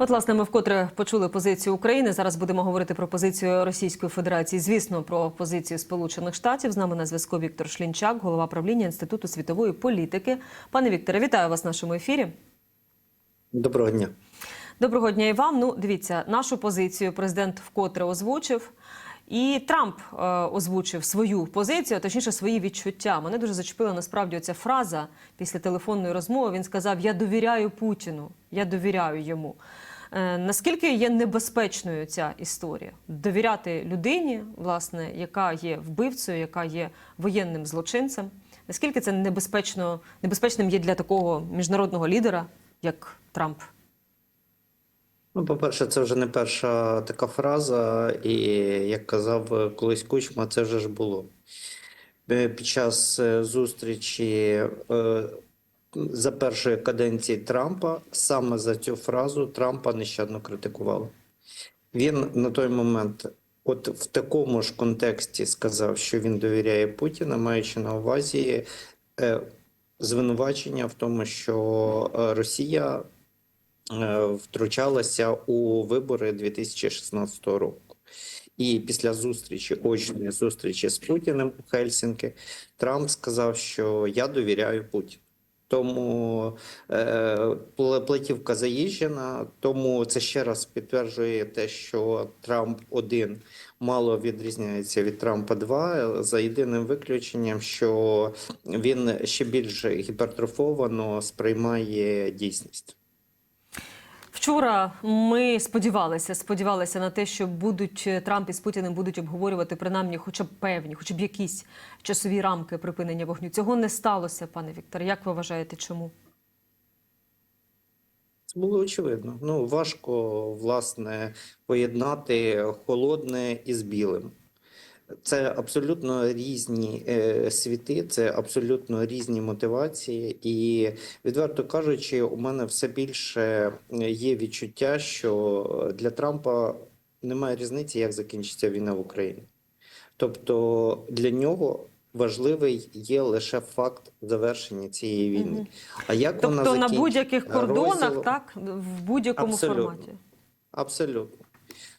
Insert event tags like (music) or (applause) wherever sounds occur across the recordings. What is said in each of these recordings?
От, власне, ми вкотре почули позицію України. Зараз будемо говорити про позицію Російської Федерації. Звісно, про позицію Сполучених Штатів. З нами на зв'язку Віктор Шлінчак, голова правління Інституту світової політики. Пане Вікторе, вітаю вас в нашому ефірі. Доброго дня. Доброго дня і вам. Ну, дивіться, нашу позицію президент вкотре озвучив. І Трамп е, озвучив свою позицію, а точніше свої відчуття. Мене дуже зачепила насправді ця фраза після телефонної розмови. Він сказав: Я довіряю Путіну, я довіряю йому. Е, наскільки є небезпечною ця історія? Довіряти людині, власне, яка є вбивцею, яка є воєнним злочинцем? Наскільки це небезпечно, небезпечним є для такого міжнародного лідера, як Трамп? Ну, по-перше, це вже не перша така фраза, і як казав колись Кучма, це вже ж було. Е, Під час е, зустрічі за першої каденції Трампа саме за цю фразу Трампа нещадно критикували. Він на той момент, от в такому ж контексті, сказав, що він довіряє Путіна, маючи на увазі е, звинувачення в тому, що е, Росія е, втручалася у вибори 2016 року. І після зустрічі, очної зустрічі з Путіним у Хельсінки, Трамп сказав, що я довіряю Путіну. Тому е, пл- платівка заїжджена. Тому це ще раз підтверджує те, що Трамп один мало відрізняється від Трампа 2 за єдиним виключенням, що він ще більш гіпертрофовано сприймає дійсність. Вчора ми сподівалися, сподівалися на те, що будуть е, Трамп із Путіним будуть обговорювати принаймні, хоча б певні, хоча б якісь часові рамки припинення вогню. Цього не сталося, пане Віктор. Як ви вважаєте, чому? Це було очевидно. Ну важко власне поєднати холодне із білим. Це абсолютно різні е, світи, це абсолютно різні мотивації, і відверто кажучи, у мене все більше є відчуття, що для Трампа немає різниці, як закінчиться війна в Україні. Тобто для нього важливий є лише факт завершення цієї війни. А як вона Тобто на будь-яких кордонах, Розділ- так в будь-якому форматі. Абсолютно.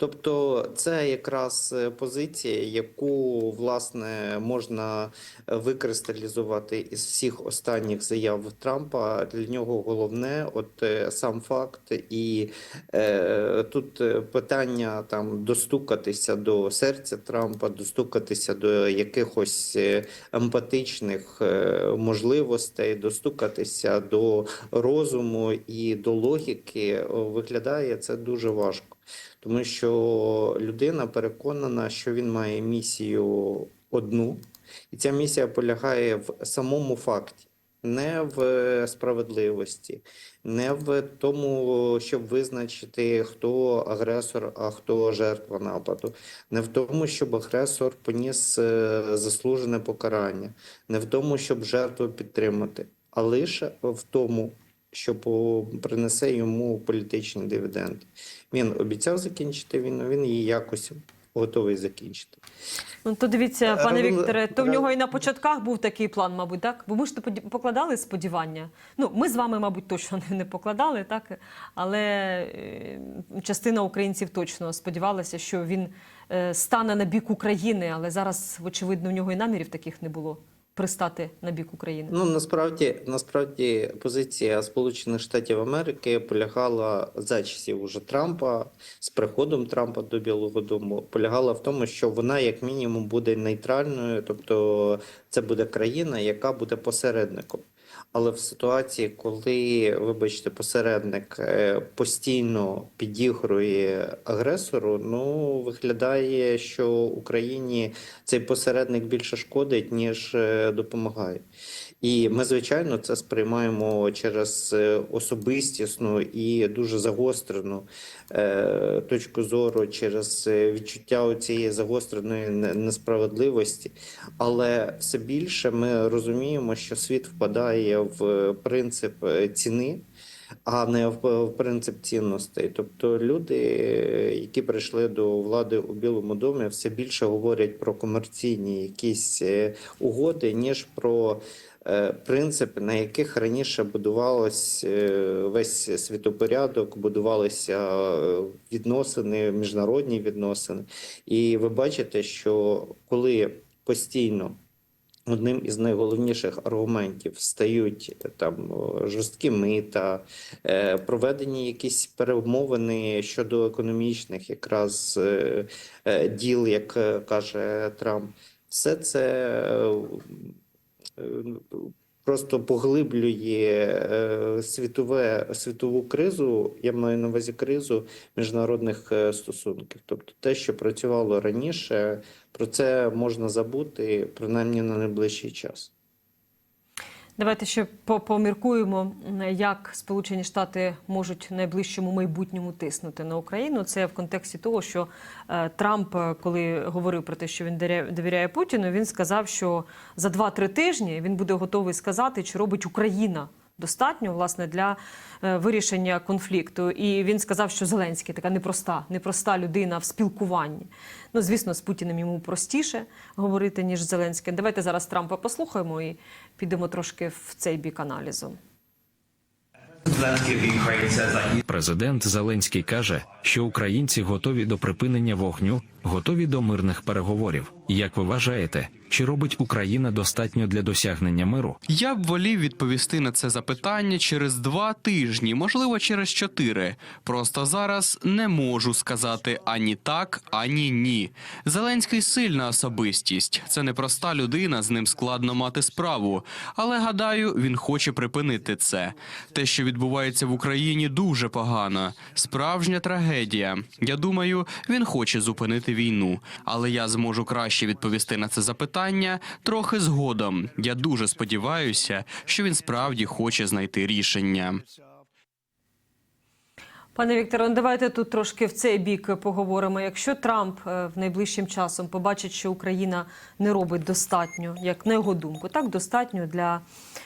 Тобто це якраз е, позиція, яку власне можна е, викристалізувати із всіх останніх заяв Трампа. Для нього головне, от е, сам факт, і е, тут питання там достукатися до серця Трампа, достукатися до якихось емпатичних можливостей, достукатися до розуму і до логіки. Виглядає це дуже важко. Тому що людина переконана, що він має місію одну, і ця місія полягає в самому факті, не в справедливості, не в тому, щоб визначити, хто агресор, а хто жертва нападу, не в тому, щоб агресор поніс е, заслужене покарання, не в тому, щоб жертву підтримати, а лише в тому, що принесе йому політичні дивіденди. Він обіцяв закінчити війну, він її якось готовий закінчити. Ну то дивіться, Е, пане Вікторе, то в нього і на початках був такий план, мабуть, так? Бо ми ж то покладали сподівання. Ну, ми з вами, мабуть, точно (laughs) не- не покладали, так? Але е, частина українців точно сподівалася, що він е, стане на бік України, але зараз, очевидно, в нього і намірів таких не було пристати на бік України. Ну насправді, насправді позиція Сполучених Штатів Америки полягала за часів уже Трампа з приходом Трампа до Білого Дому, полягала в тому, що вона як мінімум буде нейтральною, тобто це буде країна, яка буде посередником. Але в ситуації, коли, вибачте, посередник е, постійно підігрує агресору, ну виглядає, що Україні цей посередник більше шкодить, ніж е, допомагає. І ми, звичайно, це сприймаємо через е, особистісну і дуже загострену точку зору, через відчуття цієї загостреної несправедливості. Але все більше ми розуміємо, що світ впадає в принцип е, ціни. А не в, принцип цінностей. Тобто люди, які прийшли до влади у Білому домі, все більше говорять про комерційні якісь е, угоди, ніж про е, принципи, на яких раніше будувалось весь світопорядок, будувалися відносини, міжнародні відносини. І ви бачите, що коли постійно одним із найголовніших аргументів стають е, там жорсткі мита, е, проведені якісь перемовини щодо економічних, якраз е, діл, як каже Трамп, все це просто поглиблює е, світове, світову кризу, я маю на увазі кризу міжнародних е, стосунків. Тобто те, що працювало раніше, про це можна забути принаймні на найближчий час. Давайте ще по- поміркуємо, як Сполучені Штати можуть в найближчому майбутньому тиснути на Україну. Це в контексті того, що е, Трамп, е, коли говорив про те, що він довіряє Путіну, він сказав, що за 2-3 тижні він буде готовий сказати, чи робить Україна достатньо власне для е, вирішення конфлікту. І він сказав, що Зеленський така непроста, непроста людина в спілкуванні. Ну, звісно, з Путіним йому простіше говорити, ніж Зеленським. Давайте зараз Трампа послухаємо і підемо трошки в цей бік аналізу. Президент Зеленський каже, що українці готові до припинення вогню, готові до мирних переговорів. Як ви вважаєте, чи робить Україна достатньо для досягнення миру? Я б волів відповісти на це запитання через два тижні, можливо, через чотири. Просто зараз не можу сказати ані так, ані ні. Зеленський сильна особистість. Це непроста людина, з ним складно мати справу. Але гадаю, він хоче припинити це. Те, що відбувається в Україні, дуже погано. Справжня трагедія. Я думаю, він хоче зупинити війну. Але я зможу краще відповісти на це запитання трохи згодом. Я дуже сподіваюся, що він справді хоче знайти рішення. Пане Вікторе, ну, давайте тут трошки в цей бік поговоримо. Якщо Трамп е, в найближчим часом побачить, що Україна не робить достатньо, як на його думку, так достатньо для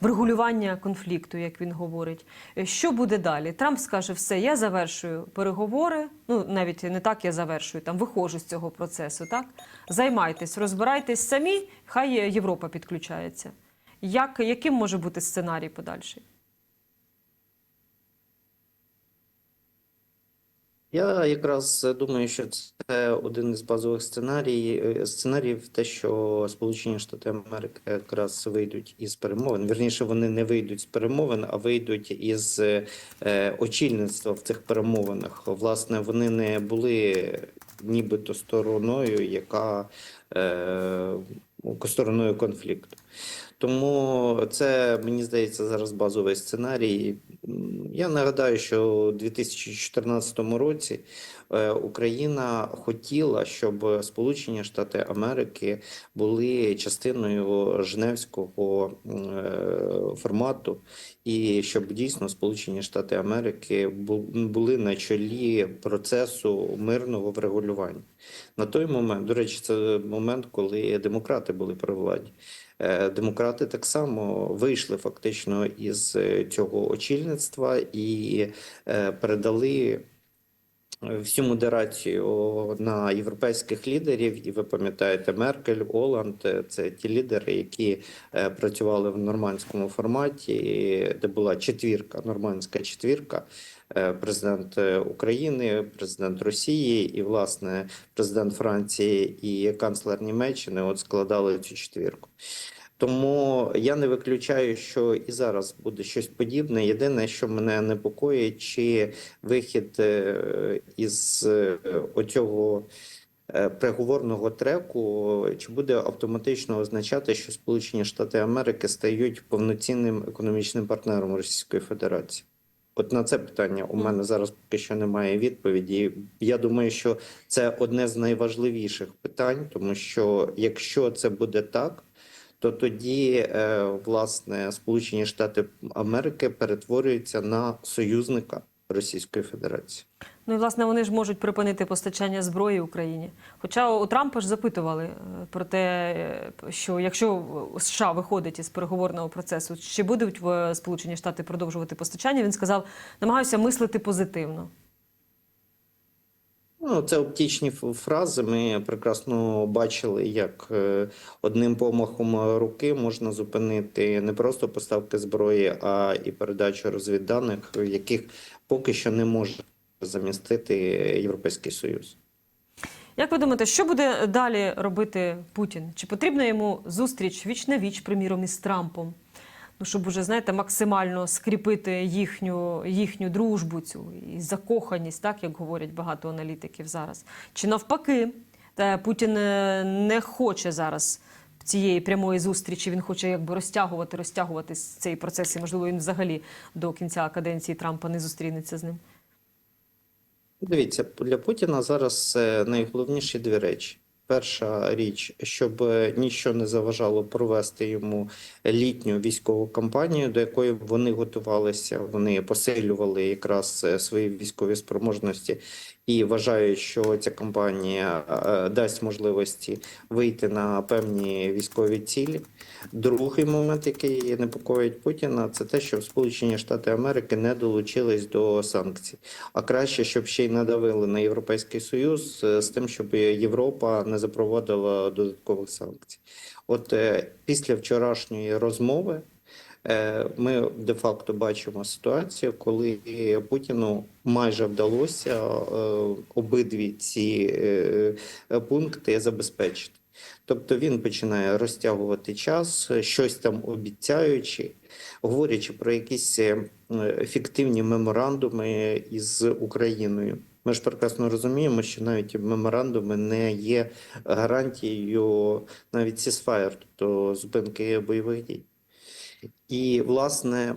врегулювання конфлікту, як він говорить. Е, Що буде далі? Трамп скаже: все, я завершую переговори. Ну навіть не так я завершую, там виходжу з цього процесу. Так займайтесь, розбирайтесь самі. Хай Європа підключається. Як яким може бути сценарій подальший? Я якраз думаю, що це один із базових сценаріїв, сценаріїв, те, що Сполучені Штати Америки якраз вийдуть із перемовин. Вірніше, вони не вийдуть з перемовин, а вийдуть із е, очільництва в цих перемовинах. Власне, вони не були нібито стороною, яка е, стороною конфлікту. Тому це мені здається зараз базовий сценарій. Я нагадаю, що у 2014 році е, Україна хотіла, щоб Сполучені Штати Америки були частиною Женевського е, формату, і щоб дійсно Сполучені Штати Америки бу- були на чолі процесу мирного врегулювання. На той момент, до речі, це момент, коли демократи були при владі. Е, Демократи так само вийшли фактично із е, цього очільництва і е, передали всю модерацію на європейських лідерів. І ви пам'ятаєте, Меркель, Оланд це ті лідери, які працювали в нормандському форматі, де була четвірка, нормандська четвірка. Е, Президент е, України, президент Росії і, власне, президент Франції і канцлер Німеччини от складали цю четвірку. Тому я не виключаю, що і зараз буде щось подібне. Єдине, що мене непокоїть, чи вихід е, із оцього переговорного треку, чи буде автоматично означати, що Сполучені Штати Америки стають повноцінним економічним партнером Російської Федерації? От на це питання у мене зараз поки що немає відповіді. Я думаю, що це одне з найважливіших питань, тому що якщо це буде так, то тоді е, власне Сполучені Штати Америки перетворюються на союзника Російської Федерації. Ну і власне вони ж можуть припинити постачання зброї Україні. Хоча у Трампа ж запитували е, про те, е, що якщо США виходить із переговорного процесу, чи будуть в Сполучені Штати продовжувати постачання, він сказав: намагаюся мислити позитивно. Ну, це оптичні ф- фрази. Ми прекрасно бачили, як е, одним помахом руки можна зупинити не просто поставки зброї, а і передачу розвідданих, яких поки що не може замістити Європейський Союз. Як ви думаєте, що буде далі робити Путін? Чи потрібна йому зустріч віч на віч, приміром, із Трампом? Ну, щоб уже, знаєте, максимально скріпити їхню, їхню дружбу, цю і закоханість, так як говорять багато аналітиків зараз. Чи навпаки, Путін е, не хоче зараз цієї прямої зустрічі, він хоче якби розтягувати, розтягувати цей процес, і можливо він взагалі до кінця каденції Трампа не зустрінеться з ним. Дивіться, для Путіна зараз е, найголовніші дві речі. Перша річ, щоб е, нічого не заважало провести йому літню військову кампанію, до якої вони готувалися. Вони посилювали якраз е, свої військові спроможності і вважають, що ця кампанія е, дасть можливості вийти на певні військові цілі. Другий момент, який непокоїть Путіна, це те, що Сполучені Штати Америки не долучились до санкцій. А краще, щоб ще й надавили на Європейський Союз е, з тим, щоб Європа не запровадила додаткових санкцій. От е, після вчорашньої розмови ми де-факто бачимо ситуацію, коли Путіну майже вдалося е, обидві ці е, е, пункти забезпечити. Тобто він починає розтягувати час, щось там обіцяючи, говорячи про якісь е, фіктивні меморандуми із Україною. Ми ж прекрасно розуміємо, що навіть меморандуми не є гарантією навіть сісфаєр, тобто зупинки бойових дій. І, власне,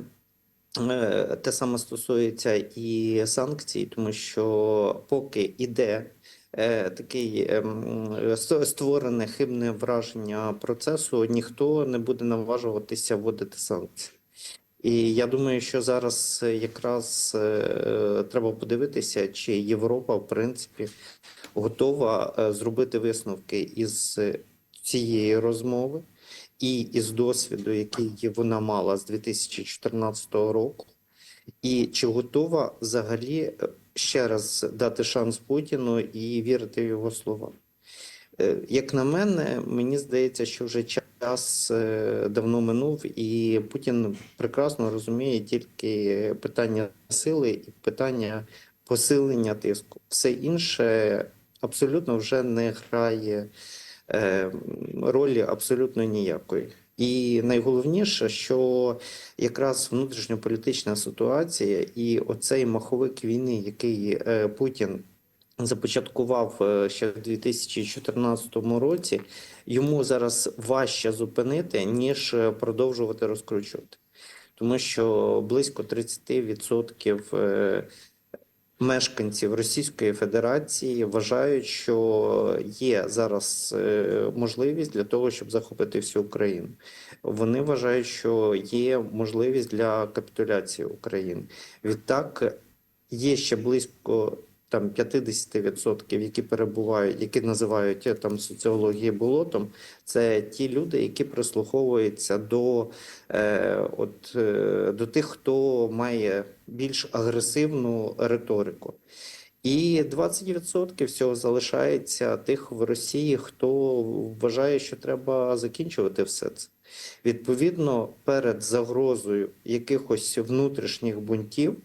е, те саме стосується і санкцій, тому що поки іде е, такий ем, створене хибне враження процесу, ніхто не буде наважуватися вводити санкції. І я думаю, що зараз якраз е, треба подивитися, чи Європа, в принципі, готова зробити висновки із цієї розмови і із досвіду, який вона мала з 2014 року, і чи готова взагалі е, ще раз дати шанс Путіну і вірити в його слова. Е, Як на мене, мені здається, що вже час е, давно минув, і Путін прекрасно розуміє тільки питання сили і питання посилення тиску. Все інше абсолютно вже не грає ролі абсолютно ніякої. І найголовніше, що якраз внутрішньополітична ситуація і оцей маховик війни, який е, Путін започаткував е, ще в 2014 році, йому зараз важче зупинити, ніж е, продовжувати розкручувати. Тому що близько 30% е, мешканців Російської Федерації вважають, що є зараз е, можливість для того, щоб захопити всю Україну. Вони вважають, що є можливість для капітуляції України. Відтак є ще близько там 50%, які перебувають, які називають е, там соціології болотом. Це ті люди, які прислуховуються до, е, от, е, до тих, хто має більш агресивну риторику. І 20% всього залишається тих в Росії, хто вважає, що треба закінчувати все це. Відповідно, перед загрозою якихось внутрішніх бунтів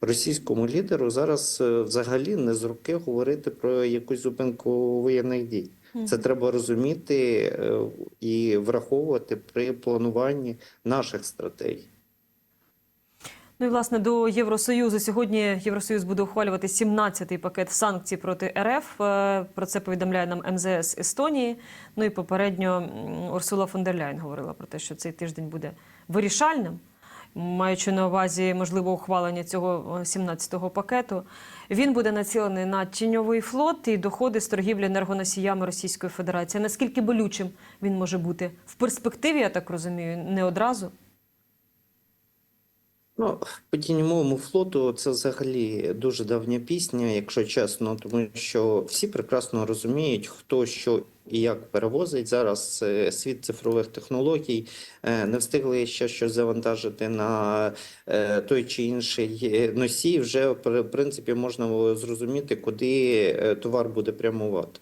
російському лідеру зараз е, взагалі не з руки говорити про якусь зупинку воєнних дій. Це треба розуміти е, і враховувати при плануванні наших стратегій. Ну і власне до Євросоюзу сьогодні Євросоюз буде ухвалювати 17-й пакет санкцій проти РФ. Е, Про це повідомляє нам МЗС Естонії. Ну і попередньо Урсула фон дер Ляйн говорила про те, що цей тиждень буде вирішальним, маючи на увазі можливо ухвалення цього е, 17-го пакету. Він буде націлений на тіньовий флот і доходи з торгівлі енергоносіями Російської Федерації. Наскільки болючим він може бути в перспективі, я так розумію, не одразу. Ну, по тіньовому флоту це взагалі дуже давня пісня, якщо чесно, тому що всі прекрасно розуміють, хто що і як перевозить зараз світ цифрових технологій. Е, Не встигли ще щось завантажити на е, той чи інший носій. Вже в принципі можна зрозуміти, куди е, товар буде прямувати.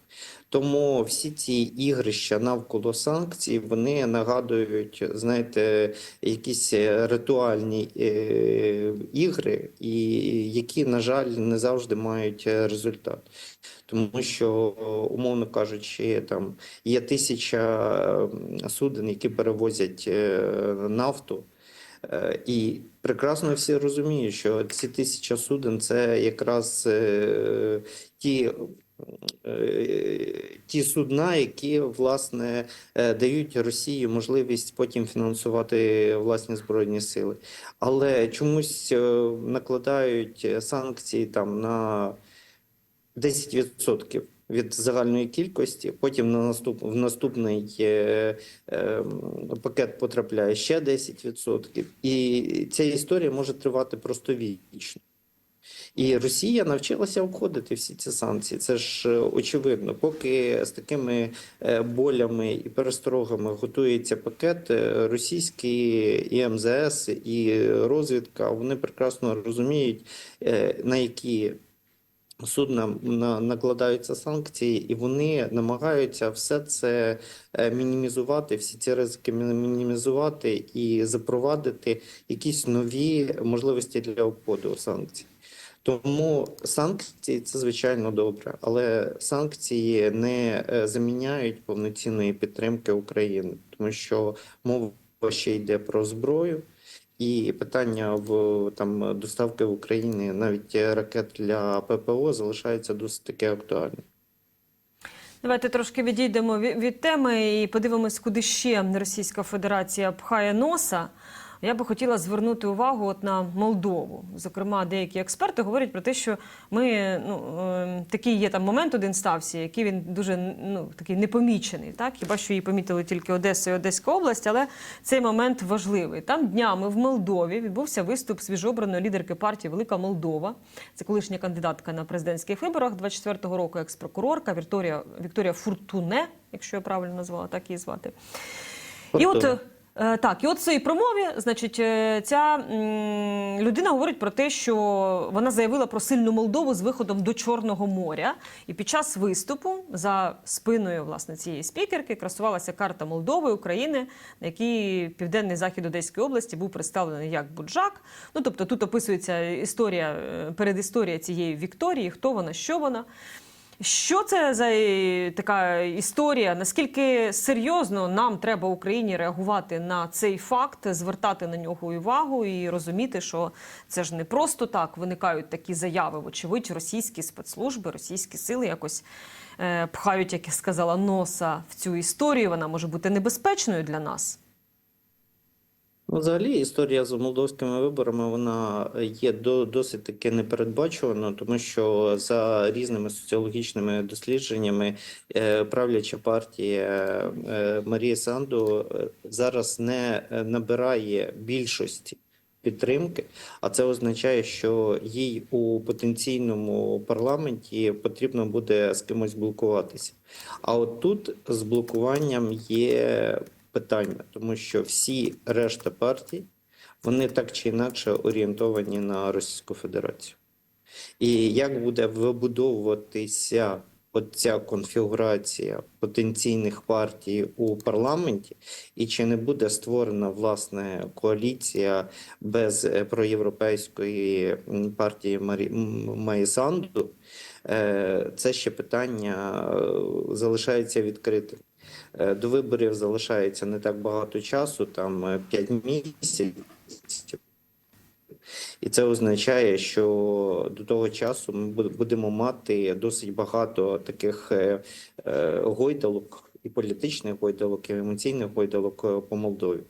Тому всі ці ігрища навколо санкцій вони нагадують, знаєте, якісь е, ритуальні е, ігри, і які, на жаль, не завжди мають е, результат. Тому що, умовно кажучи, там є тисяча суден, які перевозять нафту. І прекрасно всі розуміють, що ці тисяча суден це якраз ті, ті судна, які власне е, дають Росії можливість потім фінансувати власні збройні сили. Але чомусь е, накладають е, санкції там на 10% від загальної кількості. Потім на наступ, в наступний е, е, пакет потрапляє ще 10%. І ця історія може тривати просто вічно. І Росія навчилася обходити всі ці санкції. Це ж е, очевидно. Поки з такими е, болями і пересторогами готується пакет, е, російські і МЗС, і розвідка вони прекрасно розуміють, на які судна накладаються санкції, і вони намагаються все це мінімізувати, всі ці ризики мінімізувати і запровадити якісь нові можливості для обходу санкцій. Тому санкції це звичайно добре, але санкції не е, заміняють повноцінної підтримки України, тому що мова ще йде про зброю. І питання в там доставки в Україні навіть ракет для ППО залишається досить таки актуальним. Давайте трошки відійдемо від, від теми і подивимось, куди ще Російська Федерація пхає носа. Я би хотіла звернути увагу от на Молдову. Зокрема, деякі експерти говорять про те, що ми ну е, такий є там момент, один стався, який він дуже ну такий непомічений. Так хіба що її помітили тільки Одеса і Одеська область, але цей момент важливий. Там днями в Молдові відбувся виступ свіжообраної лідерки партії Велика Молдова. Це колишня кандидатка на президентських виборах 24-го року, екс-прокурорка Вікторія Вікторія Фуртуне, якщо я правильно назвала, так її звати. І от так, і от в цій промові, значить, е, ця людина говорить про те, що вона заявила про сильну Молдову з виходом до Чорного моря. І під час виступу за спиною власне цієї спікерки красувалася карта Молдови України, на якій південний захід Одеської області був представлений як Буджак. Ну тобто тут описується історія, е, передісторія цієї Вікторії, хто вона, що вона. Що це за е, така історія? Наскільки серйозно нам треба Україні реагувати на цей факт, звертати на нього увагу і розуміти, що це ж не просто так виникають такі заяви. Вочевидь, російські спецслужби, російські сили якось е, пхають, як я сказала, носа в цю історію. Вона може бути небезпечною для нас. Ну, взагалі, історія з молдовськими виборами вона є до, досить таки непередбачуваною, тому що за різними соціологічними дослідженнями е, правляча партія е, Марії Санду е, зараз не набирає більшості підтримки, а це означає, що їй у потенційному парламенті потрібно буде з кимось блокуватися. А от тут з блокуванням є питання, тому що всі решта партій вони так чи інакше орієнтовані на Російську Федерацію. І як буде вибудовуватися оця конфігурація потенційних партій у парламенті, і чи не буде створена власне коаліція без е, проєвропейської партії Марі М- Майї Санду, е, це ще питання е, залишається відкритим. Е, До виборів залишається не так багато часу, там 5 місяців. І це означає, що до того часу ми будемо мати досить багато таких е, е, гойдалок, і політичних гойдалок, і емоційних гойдалок е, по Молдові.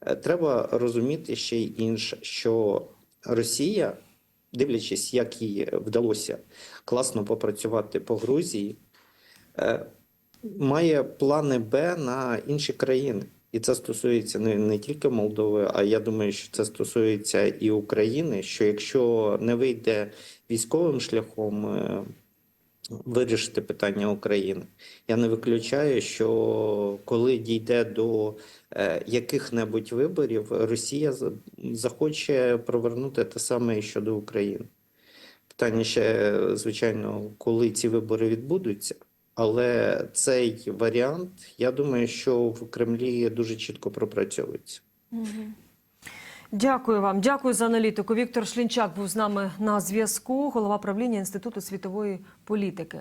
Е, Треба розуміти ще й інше, що Росія, дивлячись, як їй вдалося класно попрацювати по Грузії, е, має плани Б на інші країни. І це стосується не, не тільки Молдови, а я думаю, що це стосується і України. Що якщо не вийде військовим шляхом е, вирішити питання України. Я не виключаю, що коли дійде до е, яких-небудь виборів, Росія захоче провернути те саме і щодо України. Питання ще, звичайно, коли ці вибори відбудуться. Але цей варіант, я думаю, що в Кремлі дуже чітко пропрацьовується. Дякую вам, дякую за аналітику. Віктор Шлінчак був з нами на зв'язку, голова правління Інституту світової політики.